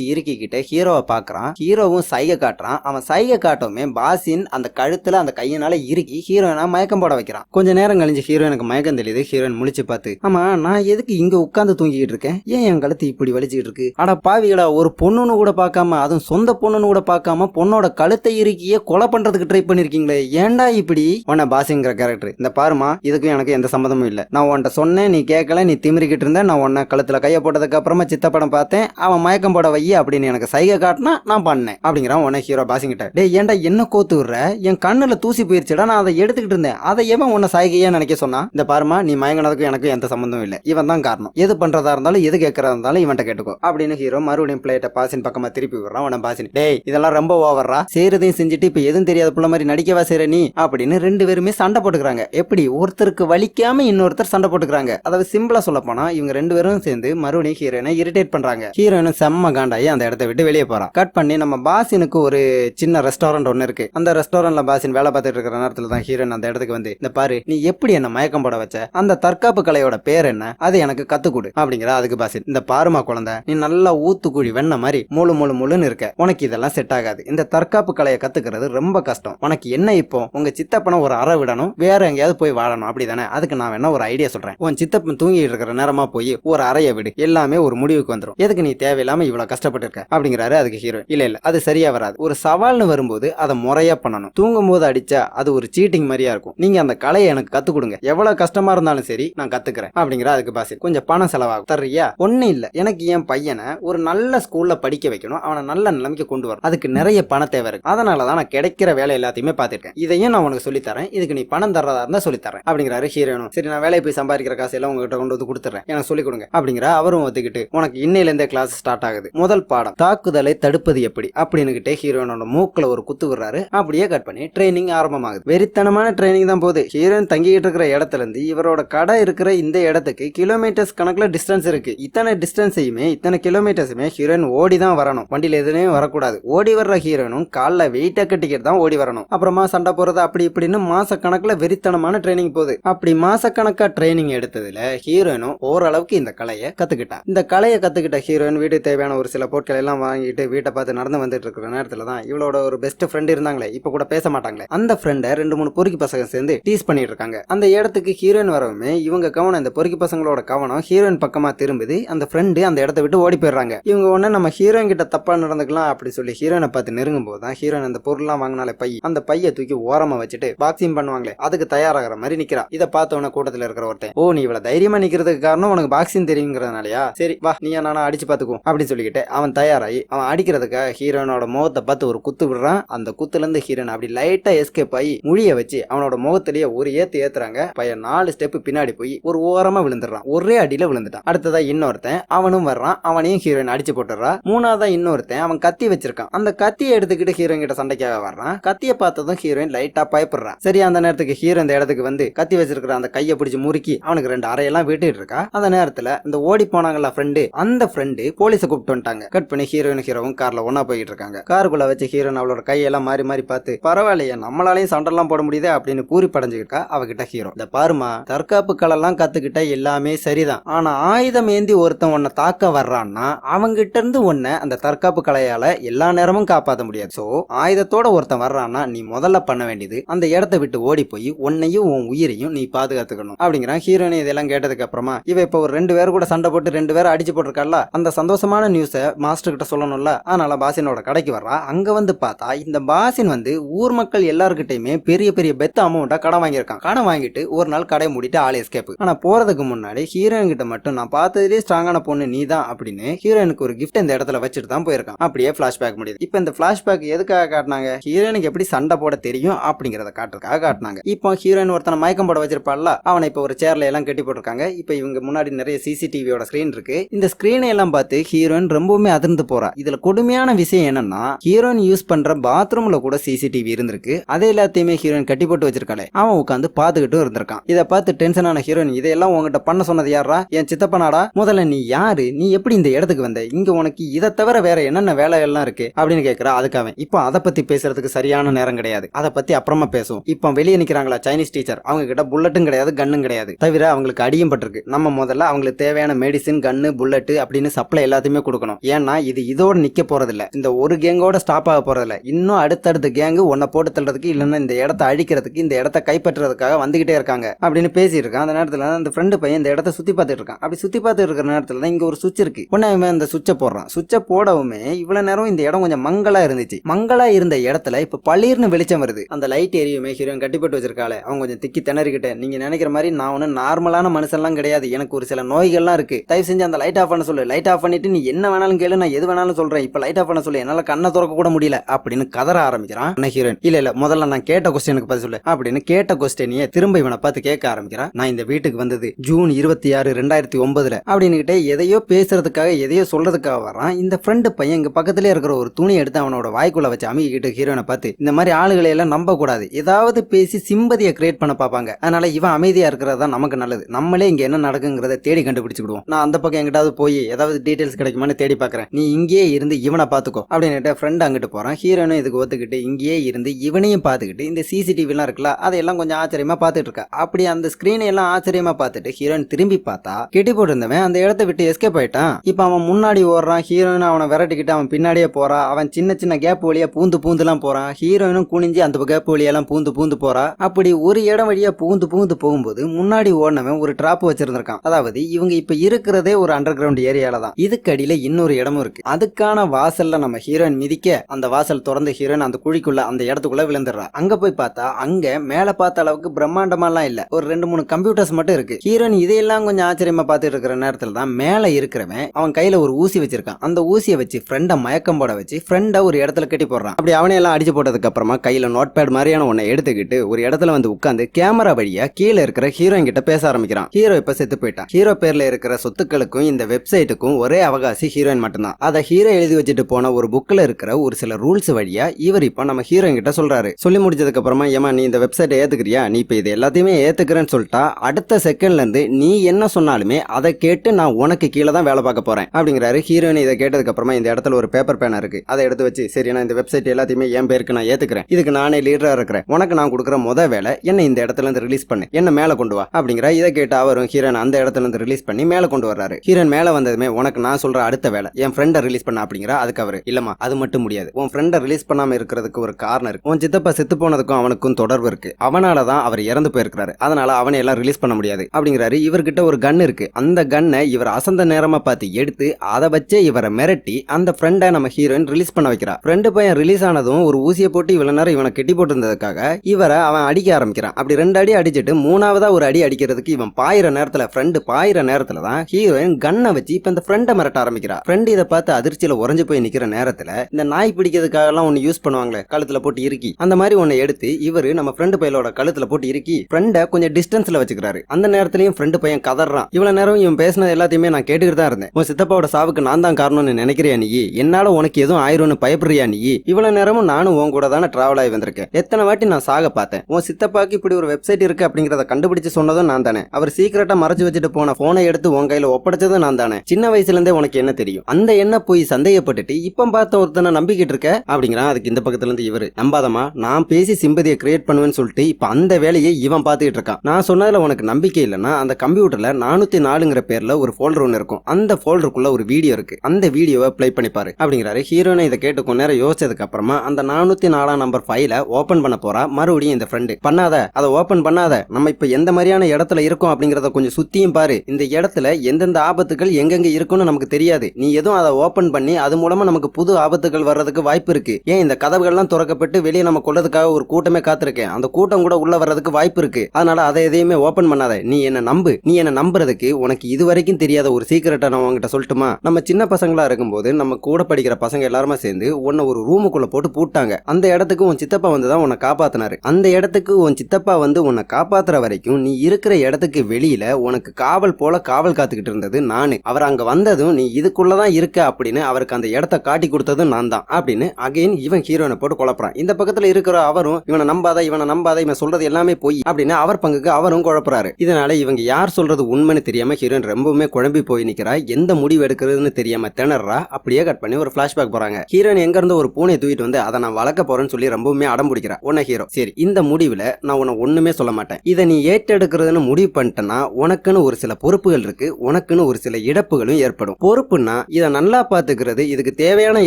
இறுக்கிக்கிட்டு ஹீரோவை பாக்குறான் ஹீரோவும் சைகை காட்டுறான். அவன் சைகை காட்டவுமே பாசின் அந்த கழுத்துல அந்த கையினால இறுக்கி ஹீரோயினா மயக்கம் போட வைக்கிறான். கொஞ்ச நேரம் கழிஞ்சு ஹீரோயினுக்கு மயக்கம் தெரியுது ஹீரோயின் முழிச்சு பார்த்து ஆமா நான் எதுக்கு இங்க உட்கார்ந்து தூங்கிக்கிட்டு இருக்கேன்? ஏன் என் கழுத்து இப்படி வலிச்சுட்டு இருக்கு? ஆனா பாவிகளா ஒரு பொண்ணுன்னு கூட பார்க்காம அதுவும் சொந்த பொண்ணுன்னு கூட பார்க்காம பொண்ணோட கழுத்தை இறுக்கியே கொலை பண்றதுக்கு ட்ரை பண்ணிருக்கீங்களே? ஏன்டா இப்படி? உன்ன பாசிங்கிற கேரக்டர் இந்த பாருமா இதுக்கும் எனக்கு எந்த சம்மந்தமும் இல்ல. நான் உன்கிட்ட சொன்னேன் நீ கேட்கல நீ திமிரிக்கிட்டு இருந்த நான் உன்னை கழுத்துல கைய போட்டதுக்கு அப்புறமா சித்தப்படம் பார்த்தேன் அவன் மயக்கம் போட வை அப்படின்னு எனக்கு சைகை காட்டினா நான் பண்ணேன் அப்படிங்கிறான் உன்னை ஹீரோ பாசிங்கிட்ட டே ஏன்டா என்ன கோத்து விடுற? என் கண்ணுல தூசி போயிருச்சுடா நான் அதை எடுத்துக்கிட்டு இருந்தேன். அதை எவன் உன்னை சைகையே நினைக்க சொன்னா? இந்த பாருமா நீ மயங்கினதுக்கும் எனக்கு எந்த சம்மந்தம் இல்லை. இவன் தான் காரணம். எது பண்றதா இருந்தாலும் எது கேட்கறதா இருந்தாலும் இவன்ட்ட கேட்டுக்கோ அப்படின்னு ஹீரோ மறுபடியும் பிளேட்டை பாசின் பக்கமா திருப்பி விடுறான் உன பாசின். டேய் இதெல்லாம் ரொம்ப ஓவர்ரா செய்யறதையும் செஞ்சுட்டு இப்ப எதுவும் தெரியாத புள்ள மாதிரி நடிக்கவா செய்ற நீ? அப்படின்னு ரெண்டு பேருமே சண்டை போட்டுக்கிறாங்க. எப்படி? ஒருத்தருக்கு வலிக்காம இன்னொருத்தர் சண்டை போட்டுக்கிறாங்க. அதாவது சிம்பிளா சொல்ல போனா இவங்க ரெண்டு பேரும் சேர்ந்து மறுபடியும் ஹீரோயினை இரிட்டேட் பண்றாங்க ஹீரோயினும் செம்ம காண்டாயி அந்த இடத்த விட்டு வெளியே போறான் கட் பண்ணி நம்ம பாசினுக்கு ஒரு சின்ன ரெஸ்டாரண்ட் ஒன்னு இருக்கு. அந்த ரெஸ்டாரண்ட்ல பாசின் வேலை பார்த்துட்டு இருக்கிற நேரத்துல தான் ஹீரோயின் அந்த இடத்துக்கு வந்து இந்த பாரு நீ எப்படி என்ன மயக்கம் போட வச்ச? அந்த தற்காப்பு கலையோட பேர் என்ன? அது எனக்கு கத்துக்கொடு அப்படிங்கிற அதுக்கு பாசின். இந்த பாருமா குழந்தை நீ நல்லா ஊத்துக்குழி வெண்ண மாதிரி முழு முழு முழுன்னு இருக்க. உனக்கு இதெல்லாம் செட் ஆகாது. இந்த தற்காப்பு கலையை கத்துக்கிறது ரொம்ப கஷ்டம். உனக்கு என்ன இப்போ? உங்க சித்தப்பனை ஒரு அறை விடணும். வேற எங்கேயாவது போய் வாழணும். அப்படிதானே? அதுக்கு நான் வேணா ஒரு ஐடியா சொல்றேன். உன் சித்தப்பன் தூங்கிட்டு இருக்கிற நேரமா போய் ஒரு அறையை விடு. எல்லாமே ஒரு முடிவுக்கு வந்துடும் எதுக்கு நீ தேவையில்லாம இவ்வளவு கஷ்டப்பட்டு இருக்க அப்படிங்கிறாரு அதுக்கு ஹீரோ இல்ல இல்ல அது சரியா வராது. ஒரு சவால்னு வரும்போது அதை முறையா பண்ணணும். தூங்கும் போது அடிச்சா அது ஒரு சீட்டிங் மாதிரியா இருக்கும். நீங்க அந்த கலையை எனக்கு கத்து கொடுங்க. எவ்வளவு கஷ்டமா இருந்தாலும் சரி நான் கத்துக்கிறேன் அப்படிங்கிற அதுக்கு பாசி கொஞ்சம் பணம் செலவாகும். தர்றியா? ஒண்ணு இல்ல. எனக்கு என் பையனை ஒரு நல்ல ஸ்கூல்ல படிக்க வைக்கணும். அவனை நல்ல நிலைமைக்கு கொண்டு வரணும். அதுக்கு நிறைய பணம் தேவை இருக்கு. அதனால தான் நான் கிடைக்கிற வேலை எல்லாத்தையுமே பார்த்துருக்கேன். இதையும் நான் உனக்கு சொல்லி தரேன் இதுக்கு நீ பணம் தர்றதா இருந்தா சொல்லி தரேன் அப்படிங்கிறாரு ஹீரோனும் சரி நான் வேலையை போய் சம்பாதிக்கிற காசு எல்லாம் உங்ககிட்ட கொண்டு வந்து கொடுத்துறேன் எனக்கு சொல்லி கொடுங்க அப்படிங்கிற அவரும் ஒத்துக்கிட்டு உனக்கு இன்னையிலேருந்தே கிளாஸ் ஸ்டார்ட் ஆகுது. முதல் பாடம் தாக்குதலை தடுப்பது எப்படி? அப்படின்னுகிட்டே ஹீரோனோட மூக்கில் ஒரு குத்து விடுறாரு. அப்படியே கட் பண்ணி ட்ரைனிங் ஆரம்பமாகுது. வெறித்தனமான ட்ரைனிங் தான் போகுது. ஹீரோயின் தங்கிக்கிட்டு இருக்கிற இடத்துல இருந்து இவரோட கடை இருக்கிற இந்த இடத்துக்கு கிலோமீட்டர்ஸ் கணக்கில் டிஸ்டன்ஸ் இருக்கு. இத்தனை டிஸ்டன்ஸையுமே இத்தனை கிலோமீட்டர்ஸுமே ஹீரோயின் ஓடி தான் வரணும். வண்டியில் எதுவுமே வரக்கூடாது. ஓடி வர்ற ஹீரோனும் காலில் வெயிட்டை கட்டிக்கிட்டு தான் ஓடி வரணும். அப்புறமா சண்டை போடுறது அப்படி இப்படின்னு மாச வெறித்தனமான ட்ரைனிங் போகுது. அப்படி மாச ட்ரைனிங் எடுத்ததுல ஹீரோயினும் ஓரளவுக்கு இந்த கலையை கற்றுக்கிட்டான் இந்த கலையை கற்றுக்கிட்ட ஹீரோயின் வீட்டுக்கு தேவையான ஒரு சில பொருட்கள் எல்லாம் வாங்கிட்டு வீட்டை பார்த்து நடந்து வந்துட்டு இருக்கிற நேரத்தில் தான் இவளோட ஒரு பெஸ்ட் ஃப்ரெண்ட் இருந்தாங்களே இப்போ கூட பேச மாட்டாங்களே. அந்த ஃப்ரெண்டை ரெண்டு மூணு பொறுக்கி பசங்க சேர்ந்து டீஸ் பண்ணிட்டு இருக்காங்க. அந்த இடத்துக்கு ஹீரோயின் வரவுமே இவங்க கவனம் இந்த பொறுக்கி பசங்களோட கவனம் ஹீரோயின் பக்கமாக திரும்புது அந்த ஃப்ரெண்டு அந்த இடத்த விட்டு ஓடி போயிடுறாங்க. இவங்க உடனே நம்ம ஹீரோயின் கிட்ட தப்பாக நடந்துக்கலாம் அப்படி சொல்லி ஹீரோயினை பார்த்து நெருங்கும் போது தான் ஹீரோயின் அந்த பொருள்லாம் வாங்கினாலே பை அந்த பையை தூக்கி ஓரமாக வச்சுட்டு பாக்ஸிங் பண்ணுவாங்களே அதுக்கு தயாராகிற மாதிரி நிற்கிறா இதை பார்த்த கூட்டத்தில் இருக்கிற ஒருத்தன் ஓ நீ இவ்வளோ தைரியமாக நிற்கிறதுக்கு காரணம் உனக்கு பாக்ஸிங் தெரியுங்கிறதுனாலயா? சரி வா நீ நானா அடிச்சு பார்த்துக்குவோம் அப்படின்னு சொல்லிக்கிட்டு அவன் தயாராகி அவன் அடிக்கிறதுக்காக ஹீரோனோட முகத்தை பார்த்து ஒரு குத்து விடுறான். அந்த குத்துலேருந்து ஹீரோன் அப்படி லைட்டாக எஸ்கேப் ஆகி முழிய வச்சு அவனோட முகத்திலேயே ஒரு ஏத்து ஏத்துறாங்க. பையன் நாலு ஸ்டெப் பின்னாடி போய் ஒரு ஓரமா விழுந்துடுறான். ஒரே அடியில விழுந்துட்டான். அடுத்ததா இன்னொருத்தன் அவனும் வர்றான். அவனையும் ஹீரோயின் அடிச்சு போட்டுறா மூணாவதா இன்னொருத்தன் அவன் கத்தி வச்சிருக்கான். அந்த கத்தியை எடுத்துக்கிட்டு ஹீரோயின் கிட்ட சண்டைக்காக வர்றான். கத்தியை பார்த்ததும் ஹீரோயின் லைட்டா பயப்படுறான் சரி அந்த நேரத்துக்கு ஹீரோ இந்த இடத்துக்கு வந்து கத்தி வச்சிருக்கிற அந்த கையை பிடிச்சி முறுக்கி அவனுக்கு ரெண்டு அறையெல்லாம் விட்டுட்டு இருக்கா. அந்த நேரத்துல இந்த ஓடி போனாங்களா ஃப்ரெண்டு அந்த ஃப்ரெண்டு போலீஸை கூப்பிட்டு வந்துட்டாங்க. கட் பண்ணி ஹீரோயின் ஹீரோவும் கார்ல ஒன்னா போயிட்டு இருக்காங்க. காருக்குள்ள வச்சு ஹீரோயின் அவளோட கையெல்லாம் மாறி மாறி பார்த்து பரவாயில்லையே நம்மளாலையும் சண்டெல்லாம் போட முடியுதே அப்படின்னு கூறி படைஞ்சுக்கிட்டா அவகிட்ட ஹீரோ இந்த பாருமா தற்காப்பு கலெல்லாம் கத்துக்கிட்ட எல்லாமே சரிதான். ஆனா ஆயுதம் ஏந்தி ஒருத்தன் உன்னை தாக்க வர்றான்னா அவங்கிட்ட இருந்து உன்னை அந்த தற்காப்பு கலையால எல்லா நேரமும் காப்பாற்ற முடியாது. சோ ஆயுதத்தோட ஒருத்தன் வர்றான்னா நீ முதல்ல பண்ண வேண்டியது அந்த இடத்த விட்டு ஓடி போய் உன்னையும் உன் உயிரையும் நீ பாதுகாத்துக்கணும். அப்படிங்கிறான் ஹீரோயின் இதெல்லாம் கேட்டதுக்கு அப்புறமா இவ இப்ப ஒரு ரெண்டு பேர் கூட சண்டை போட்டு ரெண்டு பேரும் அடிச்சு போட்டிருக்கால அந்த சந்தோஷமான நியூஸை மாஸ்டர் கிட்ட சொல்லணும்ல? அதனால பாசினோட கடைக்கு வர்றா. அங்க வந்து பார்த்தா இந்த பாசின் வந்து ஊர் மக்கள் எல்லாருக்கிட்டையுமே பெரிய பெரிய பெத்த அமௌண்ட்டா கடன் வாங்கியிருக்கான். கடன் வாங்கிட்டு ஒரு நாள் கடை மூடிட்டு ஆள் எஸ்கேப் ஆனா போறதுக்கு முன்னாடி ஹீரோயின் கிட்ட மட்டும் நான் பார்த்ததுலேயே ஸ்ட்ராங்கான பொண்ணு நீ தான் அப்படின்னு ஹீரோயினுக்கு ஒரு கிஃப்ட் இந்த இடத்துல வச்சுட்டு தான் போயிருக்கான். அப்படியே பிளாஷ்பேக் முடியுது. இப்போ இந்த பிளாஷ்பேக் எதுக்காக காட்டினாங்க? ஹீரோயினுக்கு எப்படி சண்டை போட தெரியும் அப்படிங்கறத காட்டுறதுக்காக காட்டினாங்க. இப்போ ஹீரோயின் ஒருத்தனை மயக்கம் போட வச்சிருப்பாள்ல? அவனை இப்போ ஒரு சேர்ல எல்லாம் கட்டி போட்டிருக்காங்க. இப்போ இவங்க முன்னாடி நிறைய சிசிடிவியோட ஸ்கிரீன் இருக்கு. இந்த ஸ்கிரீனை எல்லாம் பார்த்து ஹீரோயின் ரொம்பவுமே அதிர்ந்து போறா. இதுல கொடுமையான விஷயம் என்னன்னா ஹீரோயின் யூஸ் பண்ற பாத்ரூம்ல கூட சிசிடிவி இருந்திருக்கு. அதை எல்லாத்தையுமே ஹீரோயின் கட்டி போட்டு வச்சிருக்காளே. அவன் உட்காந்து பாத்துக்கிட்டும் இருந்திருக்கான். இதை பார்த்து டென்ஷனான ஹீரோயின் இதையெல்லாம் உங்ககிட்ட பண்ண சொன்னது யாரா என் சித்தப்பனாடா. முதல்ல நீ யாரு? நீ எப்படி இந்த இடத்துக்கு வந்த? இங்க உனக்கு இதை தவிர வேற என்னென்ன வேலைகள்லாம் இருக்கு? அப்படின்னு கேட்கறா அதுக்காக இப்போ அதை பத்தி பேசுறதுக்கு சரியான நேரம் கிடையாது. அதை பத்தி அப்புறமா பேசுவோம். இப்போ வெளியே நிக்கிறாங்களா சைனீஸ் டீச்சர் அவங்க கிட்ட புல்லட்டும் கிடையாது கன்னும் கிடையாது. தவிர அவங்களுக்கு அடியும் பட்டிருக்கு. நம்ம முதல்ல அவங்களுக்கு தேவையான மெடிசின் கன்னு புல்லட் அப்படின்னு சப்ளை எல்லாத்தையுமே கொடுக்கணும். ஏன்னா இது இதோட நிக்க போறதில்ல. இந்த ஒரு கேங்கோட ஸ்டாப் ஆக போறதில்ல. இன்னும் அடுத்தடுத்த கேங்கு உன்னை போட்டு தள்ளுறதுக்கு இல்லைன்னா இந்த இடத்த அழிக்கிறதுக்கு இந்த இடத்த கைப்பற்றுறதுக்காக வந்துகிட்டே இருக்காங்க அப்படின்னு பேசியிருக்கான். அந்த நேரத்துல அந்த ஃப்ரெண்டு பையன் இந்த இடத்த சுத்தி பார்த்துட்டு இருக்கான். அப்படி சுத்தி பார்த்துட்டு இருக்கிற நேரத்துல தான் இங்க ஒரு சுவிட்ச் இருக்கு. உடனே இவன் இந்த சுவிட்சை போடுறான். சுவிட்சை போடவுமே இவ்வளவு நேரம் இந்த இடம் கொஞ்சம் மங்களா இருந்துச்சு. மங்களா இருந்த இடத்துல இப்ப பளிர்னு வெளிச்சம் வருது. அந்த லைட் எரியுமே ஹீரோயின் கட்டிப்பட்டு வச்சிருக்காளே. அவங்க கொஞ்சம் திக்கி திணறிக்கிட்டேன் நீங்க நினைக்கிற மாதிரி நான் ஒன்றும் நார்மலான மனுஷன்லாம் கிடையாது. எனக்கு ஒரு சில நோய்கள்லாம் இருக்கு. தயவு செஞ்சு அந்த லைட் லைட் ஆஃப் பண்ண சொல்லு. லைட் ஆஃப் பண்ணிட்டு நீ என்ன வேணாலும் கேளு நான் எது வேணாலும் சொல்றேன். இப்போ லைட் ஆஃப் பண்ண சொல்லு. என்னால கண்ணை திறக்க கூட முடியல அப்படின்னு கதற ஆரம்பிக்கிறான் அந்த ஹீரோயின் இல்ல இல்ல முதல்ல நான் கேட்ட கொஸ்டினுக்கு பதில் சொல்லு. அப்படின்னு கேட்ட கொஸ்டினையே திரும்ப இவனை பார்த்து கேட்க ஆரம்பிக்கிறான். நான் இந்த வீட்டுக்கு வந்தது ஜூன் இருபத்தி ஆறு ரெண்டாயிரத்தி ஒன்பதுல. அப்படின்னுகிட்டே எதையோ பேசுறதுக்காக எதையோ சொல்றதுக்காக வரான் இந்த ஃப்ரெண்டு பையன் இங்க பக்கத்திலே இருக்கிற ஒரு துணி எடுத்து அவனோட வாய்க்குள்ள வச்சு அமுகிக்கிட்டு ஹீரோனை பார்த்து இந்த மாதிரி ஆளுகளை எல்லாம் நம்ப கூடாது ஏதாவது பேசி சிம்பதியை கிரியேட் பண்ண பார்ப்பாங்க. அதனால இவன் அமைதியா இருக்கிறதா நமக்கு நல்லது. நம்மளே இங்க என்ன நடக்குங்கிறத தேடி கண்டுபிடிச்சுக்கிடுவோம். நான் அந்த பக்கம் எங்கிட்டாவது போய் ஏதாவது டீட்டெயில்ஸ் கிடைக்குமான்னு தேடி பார்க்கறேன். நீ இங்கேயே இருந்து இவனை பார்த்துக்கோ அப்படின்னுட்டு ஃப்ரெண்ட் அங்கிட்டு போறான். ஹீரோனும் இதுக்கு ஒத்துக்கிட்டு இங்கேயே இருந்து இவனையும் பார்த்துக்கிட்டு இந்த சிசிடிவிலாம் இருக்குல்ல அதையெல்லாம் கொஞ்சம் ஆச்சரியமா பார்த்துட்டு இருக்கா. அப்படி அந்த ஸ்க்ரீனை எல்லாம் ஆச்சரியமா பார்த்துட்டு ஹீரோயின் திரும்பி பார்த்தா கெட்டி போட்டிருந்தவன் அந்த இடத்த விட்டு எஸ்கேப் ஆயிட்டான். இப்போ அவன் முன்னாடி ஓடுறான் ஹீரோயின் அவனை விரட்டிக்கிட்டு அவன் பின்னாடியே போறான் அவன் சின்ன சின்ன கேப் வழியா பூந்து பூந்துலாம் போறான். ஹீரோயினும் குனிஞ்சு அந்த கேப் வழியெல்லாம் பூந்து பூந்து போறா. அப்படி ஒரு இடம் வழியா பூந்து பூந்து போகும்போது முன்னாடி ஓடினவன் ஒரு டிராப் வச்சிருந்திருக்கான். அதாவது இவங்க இப்ப இருக்கிறதே ஒரு அண்டர் கிரவுண்ட் ஏரியால தான் இதுக்கு அடியில இன்னொரு இடமும் இருக்கு. அதுக்கான வாசல்ல நம்ம ஹீரோயின் மிதிக்க அந்த வாசல் திறந்து ஹீரோயின் அந்த குழிக்குள்ள அந்த இடத்துக்குள்ள விழுந்துடுறா. அங்க போய் பார்த்தா அங்க மேல பார்த்த அளவுக்கு பிரம்மாண்டமாலாம் இல்ல. ஒரு ரெண்டு மூணு கம்ப்யூட்டர்ஸ் மட்டும் இருக்கு. ஹீரோயின் இதையெல்லாம் கொஞ்சம் ஆச்சரியமா பார்த்துட்டு இருக்கிற நேரத்துல தான் மேல இருக்கிறவன் அவன் கையில ஒரு ஊசி வச்சிருக்கான். அந்த ஊசியை வச்சு ஃப்ரெண்டை மயக்கம் போட வச்சு ஃப்ரெண்டை ஒரு இடத்துல கட்டி போடுறான். அப்படி அவனை எல்லாம் அடிச்சு போட்டதுக்கு அப்புறமா கையில நோட் பேட் மாதிரியான ஒன்னை எடுத்துக்கிட்டு ஒரு இடத்துல வந்து உட்காந்து கேமரா வழியா கீழே இருக்கிற ஹீரோயின் கிட்ட பேச ஆரம்பிக்கிறான். ஹீரோ இப்ப செத்து போயிட்டான். ஹீரோ பேர்ல இருக்கிற சொத்துக்களுக்கும் இந்த இந்த வெப்சைட்டுக்கும் ஒரே அவகாசி ஹீரோயின் மட்டும்தான். அதை ஹீரோ எழுதி வச்சுட்டு போன ஒரு புக்ல இருக்கிற ஒரு சில ரூல்ஸ் வழியா இவர் இப்போ நம்ம ஹீரோயின் கிட்ட சொல்றாரு. சொல்லி முடிச்சதுக்கு அப்புறமா ஏமா நீ இந்த வெப்சைட்டை ஏத்துக்கிறியா? நீ இப்போ இது எல்லாத்தையுமே ஏத்துக்கிறேன்னு சொல்லிட்டா அடுத்த செகண்ட்ல இருந்து நீ என்ன சொன்னாலுமே அதை கேட்டு நான் உனக்கு கீழே தான் வேலை பார்க்க போறேன். அப்படிங்கிறாரு ஹீரோயின். இதை கேட்டதுக்கு அப்புறமா இந்த இடத்துல ஒரு பேப்பர் பேனா இருக்கு. அதை எடுத்து வச்சு சரி நான் இந்த வெப்சைட் எல்லாத்தையுமே என் பேருக்கு நான் ஏத்துக்கிறேன். இதுக்கு நானே லீடரா இருக்கிறேன். உனக்கு நான் கொடுக்குற முத வேலை என்ன இந்த இடத்துல இருந்து ரிலீஸ் பண்ணு. என்ன மேல கொண்டு வா. அப்படிங்கிற இதை கேட்டு அவரும் ஹீரோயின் அந்த இடத்துல இருந்து ரிலீஸ் பண்ணி மேல கொண்டு வர்றாரு. ஹீரோயின் மேல வந்ததுமே உனக்கு நான் சொல்ற அடுத்த வேலை. என் ஃப்ரெண்டை ரிலீஸ் பண்ண அப்படிங்கிற அதுக்கு அவரு. இல்லம்மா அது மட்டும் முடியாது. உன் ஃப்ரெண்டை ரிலீஸ் பண்ணாம இருக்கிறதுக்கு ஒரு காரணம் இருக்கு. உன் சித்தப்பா செத்து போனதுக்கும் அவனுக்கும் தொடர்பு இருக்கு. அவனால தான் அவர் இறந்து போயிருக்கிறாரு. அதனால அவனை எல்லாம் ரிலீஸ் பண்ண முடியாது. அப்படிங்கிறாரு. இவர்கிட்ட ஒரு கன் இருக்கு. அந்த கன்னை இவர் அசந்த நேரமா பார்த்து எடுத்து அதை வச்சே இவரை மிரட்டி அந்த ஃப்ரெண்டை நம்ம ஹீரோயின் ரிலீஸ் பண்ண வைக்கிறா. ஃப்ரெண்டு பையன் ரிலீஸ் ஆனதும் ஒரு ஊசியை போட்டு இவ்வளவு நேரம் இவனை கெட்டி போட்டிருந்ததுக்காக இவரை அவன் அடிக்க ஆரம்பிக்கிறான். அப்படி ரெண்டு அடி அடிச்சிட்டு மூணாவதா ஒரு அடி அடிக்கிறதுக்கு இவன் பாயிற நேரத்துல ஃப்ரெண்டு பாயிற நேரத்துல தான் ஹீரோயின் கன் கண்ணை வச்சு இப்ப இந்த ஃப்ரெண்டை மிரட்ட ஆரம்பிக்கிறா. ஃப்ரெண்ட் இதை பார்த்து அதிர்ச்சியில உறைஞ்சு போய் நிக்கிற நேரத்துல இந்த நாய் பிடிக்கிறதுக்காக எல்லாம் ஒன்னு யூஸ் பண்ணுவாங்களே கழுத்துல போட்டு இருக்கி அந்த மாதிரி ஒன்னு எடுத்து இவரு நம்ம ஃப்ரெண்டு பையலோட கழுத்துல போட்டு இருக்கி ஃப்ரெண்டை கொஞ்சம் டிஸ்டன்ஸ்ல வச்சுக்கிறாரு. அந்த நேரத்திலயும் ஃப்ரெண்டு பையன் கதறான். இவ்வளவு நேரம் இவன் பேசினது எல்லாத்தையுமே நான் கேட்டுக்கிட்டு தான் இருந்தேன். உன் சித்தப்பாவோட சாவுக்கு நான் தான் காரணம்னு நினைக்கிறியா நீ? என்னால உனக்கு எதுவும் ஆயிரும்னு பயப்படுறியா நீ? இவ்வளவு நேரமும் நானும் உன் கூட தானே டிராவல் ஆகி வந்திருக்கேன். எத்தனை வாட்டி நான் சாக பார்த்தேன். உன் சித்தப்பாக்கு இப்படி ஒரு வெப்சைட் இருக்கு அப்படிங்கறத கண்டுபிடிச்சு சொன்னதும் நான் தானே. அவர் சீக்கிரட்டா மறைச்சு வச்சுட்டு போன போனை எடுத்து உன் கையில ஒப்படைச்சதும் நான் தானே சின்ன வயசுல இருந்தே உனக்கு என்ன தெரியும்? அந்த என்ன போய் சந்தேகப்பட்டுட்டு இப்ப பார்த்த ஒருத்தனை நம்பிக்கிட்டு இருக்க? அப்படிங்கிறான் அதுக்கு இந்த பக்கத்துல இருந்து இவரு. நம்பாதமா நான் பேசி சிம்பதியை கிரியேட் பண்ணுவேன்னு சொல்லிட்டு இப்ப அந்த வேலையை இவன் பார்த்துக்கிட்டு இருக்கான். நான் சொன்னதுல உனக்கு நம்பிக்கை இல்லைன்னா அந்த கம்ப்யூட்டர்ல நானூத்தி நாலுங்கிற பேர்ல ஒரு ஃபோல்டர் ஒன்று இருக்கும். அந்த ஃபோல்டருக்குள்ள ஒரு வீடியோ இருக்கு. அந்த வீடியோவை ப்ளே பண்ணிப்பாரு அப்படிங்கிறாரு. ஹீரோனை இதை கேட்டு கொஞ்ச நேரம் யோசிச்சதுக்கு அப்புறமா அந்த நானூத்தி நாலாம் நம்பர் ஃபைல ஓபன் பண்ண போறா. மறுபடியும் இந்த ஃப்ரெண்டு பண்ணாத அதை ஓபன் பண்ணாத. நம்ம இப்ப எந்த மாதிரியான இடத்துல இருக்கோம் அப்படிங்கறத கொஞ்சம் சுத்தியும் பாரு. இந்த இடத்துல எந்தெந்த ஆபத்து ஆபத்துகள் எங்கெங்க இருக்குன்னு நமக்கு தெரியாது. நீ எதுவும் அதை ஓபன் பண்ணி அது மூலமா நமக்கு புது ஆபத்துகள் வர்றதுக்கு வாய்ப்பு இருக்கு. ஏன் இந்த கதவுகள்லாம் திறக்கப்பட்டு வெளியே நம்ம கொள்ளதுக்காக ஒரு கூட்டமே காத்திருக்கேன். அந்த கூட்டம் கூட உள்ள வர்றதுக்கு வாய்ப்பு இருக்கு. அதனால அதை எதையுமே ஓபன் பண்ணாத. நீ என்ன நம்பு. நீ என்ன நம்புறதுக்கு உனக்கு இது வரைக்கும் தெரியாத ஒரு சீக்கிரட்டை நான் உங்ககிட்ட சொல்லட்டுமா? நம்ம சின்ன பசங்களா இருக்கும்போது நம்ம கூட படிக்கிற பசங்க எல்லாருமே சேர்ந்து உன்னை ஒரு ரூமுக்குள்ள போட்டு பூட்டாங்க. அந்த இடத்துக்கு உன் சித்தப்பா வந்து தான் உன்னை காப்பாத்தினாரு. அந்த இடத்துக்கு உன் சித்தப்பா வந்து உன்னை காப்பாத்துற வரைக்கும் நீ இருக்கிற இடத்துக்கு வெளியில உனக்கு காவல் போல காவல் காத்துக்கிட்டு இருந்தது நான் அவர் அங்க வந்ததும் நீ இதுக்குள்ளதான் இருக்க அப்படின்னு அவருக்கு அந்த இடத்த காட்டி கொடுத்ததும் நான் தான் அப்படின்னு அகைன் இவன் ஹீரோனை போட்டு குழப்பறான். இந்த பக்கத்துல இருக்கிற அவரும் இவனை நம்பாத இவனை நம்பாத இவன் சொல்றது எல்லாமே போய் அப்படின்னு அவர் பங்குக்கு அவரும் குழப்பறாரு. இதனால இவங்க யார் சொல்றது உண்மைன்னு தெரியாம ஹீரோயின் ரொம்பவுமே குழம்பி போய் நிக்கிறா. எந்த முடிவு எடுக்கிறதுன்னு தெரியாம திணறா. அப்படியே கட் பண்ணி ஒரு பிளாஷ்பேக் போறாங்க. ஹீரோயின் எங்க இருந்து ஒரு பூனை தூக்கிட்டு வந்து அதை நான் வளர்க்க போறேன்னு சொல்லி ரொம்பவுமே அடம் பிடிக்கிறா. உன்ன ஹீரோ சரி இந்த முடிவுல நான் உன்னை ஒண்ணுமே சொல்ல மாட்டேன். இதை நீ ஏற்றெடுக்கிறதுன்னு முடிவு பண்ணிட்டேன்னா உனக்குன்னு ஒரு சில பொறுப்புகள் இருக்கு. உனக்குன்னு ஒரு சில சில இழப்புகளும் ஏற்படும். பொறுப்புன்னா இதை நல்லா பாத்துக்கிறது இதுக்கு தேவையான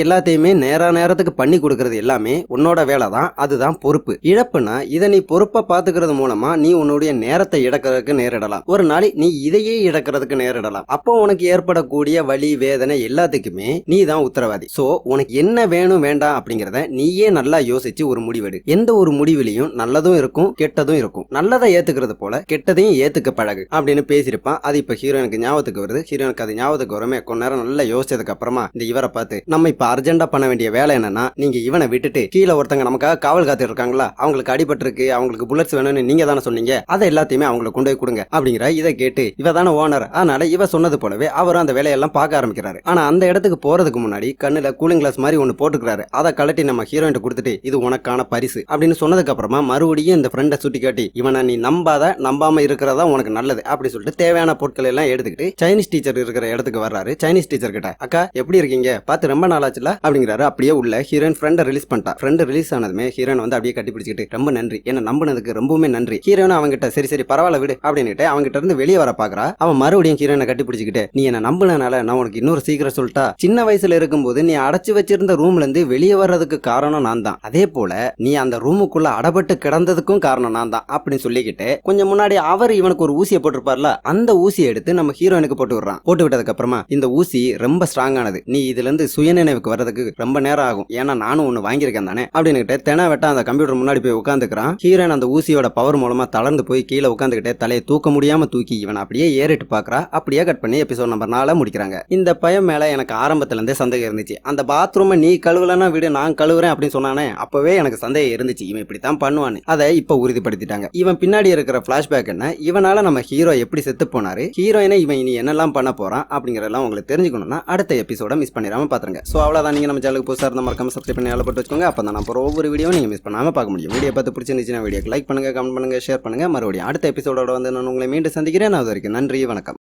எல்லாத்தையுமே நேரா நேரத்துக்கு பண்ணி கொடுக்கறது எல்லாமே உன்னோட வேலை தான் அதுதான் பொறுப்பு. இழப்புனா இதை நீ பொறுப்பை பாத்துக்கிறது மூலமா நீ உன்னுடைய நேரத்தை இழக்கிறதுக்கு நேரிடலாம். ஒரு நாளை நீ இதையே இழக்கிறதுக்கு நேரிடலாம். அப்போ உனக்கு ஏற்படக்கூடிய வலி வேதனை எல்லாத்துக்குமே நீ தான் உத்தரவாதி. சோ உனக்கு என்ன வேணும் வேண்டாம் அப்படிங்கறத நீயே நல்லா யோசிச்சு ஒரு முடிவெடு. எந்த ஒரு முடிவிலையும் நல்லதும் இருக்கும் கெட்டதும் இருக்கும். நல்லதை ஏத்துக்கிறது போல கெட்டதையும் ஏத்துக்க பழகு அப்படின்னு பேசியிருப்பான். அது இப்ப ஹீரோனுக்கு ஞாபகத்துக்கு வருது. ஹீரோனுக்கு அது ஞாபகத்துக்கு வருமே. கொஞ்ச நேரம் நல்லா யோசிச்சதுக்கு அப்புறமா இந்த இவரை பார்த்து நம்ம இப்ப அர்ஜென்டா பண்ண வேண்டிய வேலை என்னன்னா நீங்க இவனை விட்டுட்டு கீழே ஒருத்தங்க நமக்காக காவல் காத்து இருக்காங்களா? அவங்களுக்கு அடிபட்டிருக்கு அவங்களுக்கு புல்லட்ஸ் வேணும்னு நீங்க தானே சொன்னீங்க? அதை எல்லாத்தையுமே அவங்களுக்கு கொண்டு போய் கொடுங்க அப்படிங்கிற இதை கேட்டு இவ தானே ஓனர் அதனால இவ சொன்னது போலவே அவரும் அந்த வேலையெல்லாம் பார்க்க ஆரம்பிக்கிறாரு. ஆனா அந்த இடத்துக்கு போறதுக்கு முன்னாடி கண்ணுல கூலிங் கிளாஸ் மாதிரி ஒன்னு போட்டுக்கிறாரு. அதை கழட்டி நம்ம ஹீரோயின் கொடுத்துட்டு இது உனக்கான பரிசு அப்படின்னு சொன்னதுக்கு அப்புறமா மறுபடியும் இந்த ஃப்ரெண்டை சுட்டி காட்டி இவனை நீ நம்பாத நம்பாம இருக்கிறதா உனக்கு நல்லது அப்படின்னு சொல்லிட்டு தேவையான பொருட்கள் எல்லாம் எடுத்துக்கிட்டு சைனீஸ் டீச்சர் இருக்கிற இடத்துக்கு வர்றாரு. சைனீஸ் டீச்சர் கிட்ட அக்கா எப்படி இருக்கீங்க? பார்த்து ரொம்ப நாளாச்சுல அப்படிங்கிறாரு. அப்படியே உள்ள ஹீரோயின் ஃப்ரெண்டை ரிலீஸ் பண்ணிட்டா. ஃப்ரெண்ட் ரிலீஸ் ஆனதுமே ஹீரோயின் வந்து அப்படியே கட்டி பிடிச்சிக்கிட்டு ரொம்ப நன்றி. என்ன நம்பினதுக்கு ரொம்பவுமே நன்றி. ஹீரோயின் அவங்கிட்ட சரி சரி பரவாயில்ல விடு அப்படின்னுட்டு அவங்ககிட்ட இருந்து வெளியே வர பாக்குறா. அவன் மறுபடியும் ஹீரோயினை கட்டி பிடிச்சிக்கிட்டு நீ என்ன நம்பினனால நான் உனக்கு இன்னொரு சீக்கிரம் சொல்லிட்டா. சின்ன வயசுல இருக்கும்போது நீ அடைச்சு வச்சிருந்த ரூம்ல இருந்து வெளியே வர்றதுக்கு காரணம் நான் தான். அதே போல நீ அந்த ரூமுக்குள்ள அடபட்டு கிடந்ததுக்கும் காரணம் நான் தான் அப்படின்னு சொல்லிக்கிட்டு கொஞ்சம் முன்னாடி அவர் இவனுக்கு ஒரு ஊசியை போட்டிருப்பார்ல அந்த ஊசியை எடுத்து நம்ம ஹீரோயினுக்கு போட்டு விடுறான் போட்டு விட்டதுக்கு அப்புறமா இந்த ஊசி ரொம்ப ஸ்ட்ராங்கானது நீ இதுல இருந்து சுயநினைவுக்கு வர்றதுக்கு ரொம்ப நேரம் ஆகும். ஏன்னா நானும் ஒன்னு வாங்கியிருக்கேன் தானே? அப்படின்னு தென வெட்ட அந்த கம்ப்யூட்டர் முன்னாடி போய் உட்காந்துக்கிறான். ஹீரோயின் அந்த ஊசியோட பவர் மூலமா தளர்ந்து போய் கீழே உட்காந்துக்கிட்டே தலையை தூக்க முடியாம தூக்கி இவன் அப்படியே ஏறிட்டு பாக்குறா. அப்படியே கட் பண்ணி எபிசோட் நம்பர் நாலு முடிக்கிறாங்க. இந்த பயம் மேல எனக்கு ஆரம்பத்துல இருந்தே சந்தேகம் இருந்துச்சு. அந்த பாத்ரூமை நீ கழுவலன்னா விடு நான் கழுவுறேன் அப்படின்னு சொன்னானே. அப்பவே எனக்கு சந்தேகம் இருந்துச்சு. இவன் இப்படித்தான் பண்ணுவான்னு. அதை இப்ப உறுதிப்படுத்திட்டாங்க. இவன் பின்னாடி இருக்கிற பிளாஷ்பேக் என்ன? இவனால நம்ம ஹீரோ எப்படி செத்து போனாரு? ஹீரோயினை இவன் இனி என்னெல்லாம் பண்ண என்ன போகிறான் அப்படிங்கிறதெல்லாம் உங்களுக்கு தெரிஞ்சுக்கணும்னா அடுத்த எபிசோட மிஸ் பண்ணிடாமல் பார்த்துருங்க ஸோ அவ்வளோதான் நீங்கள் நம்ம சேனலுக்கு புதுசாக இருந்தால் மறக்காம சப்ஸ்கிரைப் பண்ணி பட்டு வச்சுக்கோங்க. அப்போ தான் நான் ஒவ்வொரு வீடியோ நீங்கள் மிஸ் பண்ணாமல் பார்க்க முடியும். வீடியோ பார்த்து பிடிச்சிருந்துச்சுன்னா வீடியோக்கு லைக் பண்ணுங்கள் கமெண்ட் பண்ணுங்கள் ஷேர் பண்ணுங்கள் மறுபடியும் அடுத்த எபிசோடோட வந்து நான் உங்களை மீண்டும் சந்திக்கிறேன். அது வரைக்கும் நன்றி வணக்கம்.